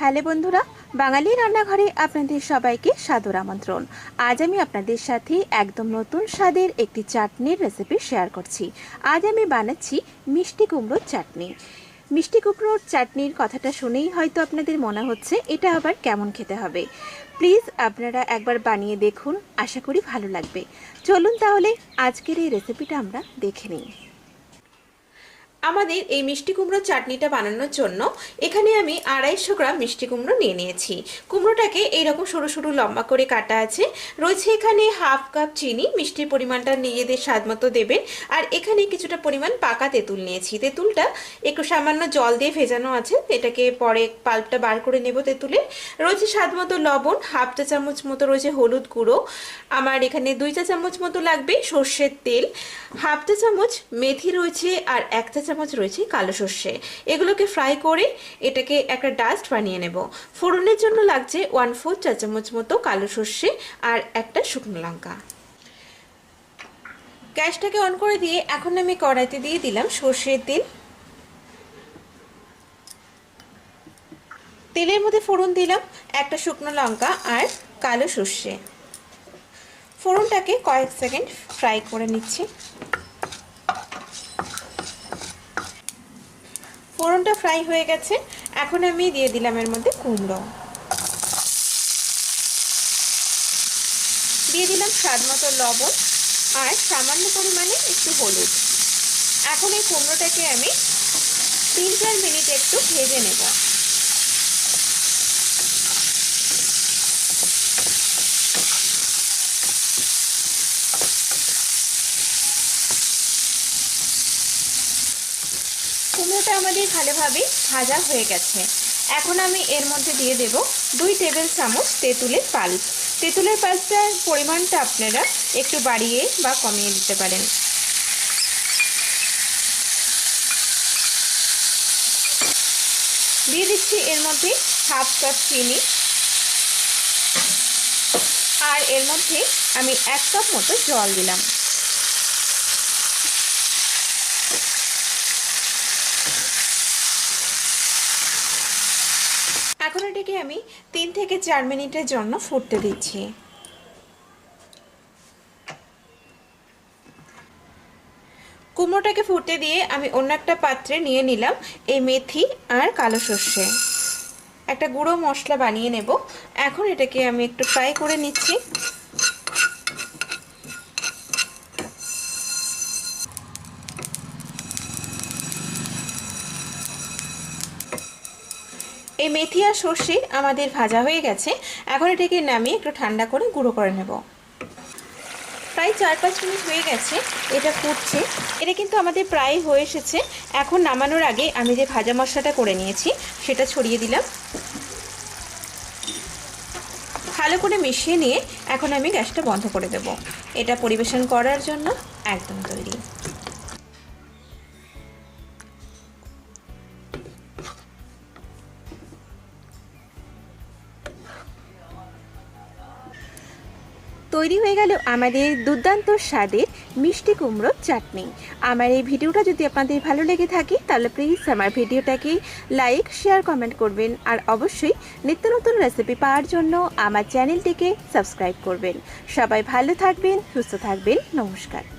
Hello বন্ধুরা, বাঙালি রান্নাঘরে আপনাদের সবাইকে সাদর আমন্ত্রণ। আজ আমি আপনাদের সাথে একদম নতুন স্বাদের একটি চাটনির রেসিপি শেয়ার করছি। আজ আমি বানাচ্ছি মিষ্টি কুমড়োর চাটনি। মিষ্টি কুমড়োর চাটনির কথাটা শুনেই হয়তো আপনাদের মনে হচ্ছে, এটা আবার কেমন খেতে হবে। প্লিজ আপনারা একবার বানিয়ে দেখুন, আশা করি ভালো লাগবে। চলুন তাহলে আজকের এই রেসিপিটা আমরা দেখে নিই। আমাদের এই মিষ্টি কুমড়োর চাটনিটা বানানোর জন্য এখানে আমি আড়াইশো গ্রাম মিষ্টি কুমড়ো নিয়ে নিয়েছি। কুমড়োটাকে এইরকম সরু সরু লম্বা করে কাটা আছে। রয়েছে এখানে হাফ কাপ চিনি, মিষ্টির পরিমাণটা নিজেদের স্বাদ মতো দেবেন। আর এখানে কিছুটা পরিমাণ পাকা তেঁতুল নিয়েছি। তেঁতুলটা একটু সামান্য জল দিয়ে ভেজানো আছে। এটাকে পরে পাল্পটা বার করে নেব তেঁতুলের রয়েছে স্বাদ মতো লবণ, হাফ চা চামচ মতো রয়েছে হলুদ গুঁড়ো। আমার এখানে দুই চা চামচ মতো লাগবে সর্ষের তেল। হাফ চা চামচ মেথি রয়েছে আর এক চা চামচ রয়েছে কালো সর্ষে। এগুলোকে ফ্রাই করে এটাকে একটা ডাস্ট বানিয়ে নেব। ফোড়নের জন্য লাগছে ওয়ান ফোর চা চামচ মতো কালো সর্ষে আর একটা শুকনো লঙ্কা। গ্যাসটাকে অন করে দিয়ে এখন আমি কড়াইতে দিয়ে দিলাম সর্ষের তেল। তেলের মধ্যে ফোড়ন দিলাম একটা শুকনো লঙ্কা আর কালো সর্ষে। ফোড়নটাকে কয়েক সেকেন্ড ফ্রাই করে নিচ্ছি। ফোড়নটা ফ্রাই হয়ে গেছে। এখন আমি দিয়ে দিলাম এর মধ্যে কুমড়ো। দিয়ে দিলাম স্বাদ মতো লবণ আর সামান্য পরিমাণে একটু হলুদ। এখন এই কুমড়োটাকে আমি তিন চার মিনিট একটু ভেজে নেব। কুমড়োটা আমাদের ভালোভাবে ভাজা হয়ে গেছে। এখন আমি এর মধ্যে দিয়ে দেব দুই টেবিল চামচ তেঁতুলের পাল্প। তেঁতুলের পাল্পটার পরিমাণটা আপনারা একটু বাড়িয়ে বা কমিয়ে দিতে পারেন। দিয়ে দিচ্ছি এর মধ্যে হাফ কাপ চিনি। আর এর মধ্যে আমি এক কাপ মতো জল দিলাম। এখন এটাকে আমি তিন থেকে চার মিনিটের জন্য ফুটতে দিচ্ছি। কুমড়োটাকে ফুটতে দিয়ে আমি অন্য একটা পাত্রে নিয়ে নিলাম এই মেথি আর কালো সর্ষে। একটা গুঁড়ো মশলা বানিয়ে নেব। এখন এটাকে আমি একটু ফ্রাই করে নিচ্ছি। এই মেথি আর সর্ষে আমাদের ভাজা হয়ে গেছে। এখন এটাকে নামিয়ে একটু ঠান্ডা করে গুঁড়ো করে নেব। প্রায় চার পাঁচ মিনিট হয়ে গেছে, এটা ফুটছে। এটা কিন্তু আমাদের প্রায় হয়ে এসেছে। এখন নামানোর আগে আমি যে ভাজা মশলাটা করে নিয়েছি, সেটা ছড়িয়ে দিলাম। ভালো করে মিশিয়ে নিয়ে এখন আমি গ্যাসটা বন্ধ করে দেব। এটা পরিবেশন করার জন্য একদম তৈরি। তৈরি হয়ে গেল আমাদের দুর্দান্ত স্বাদের মিষ্টি কুমড়োর চাটনি। আমার এই ভিডিওটা যদি আপনাদের ভালো লেগে থাকে, তাহলে প্লিজ আমার ভিডিওটাকে লাইক শেয়ার কমেন্ট করবেন। আর অবশ্যই নিত্য নতুন রেসিপি পাওয়ার জন্য আমার চ্যানেলটিকে সাবস্ক্রাইব করবেন। সবাই ভালো থাকবেন, সুস্থ থাকবেন, নমস্কার।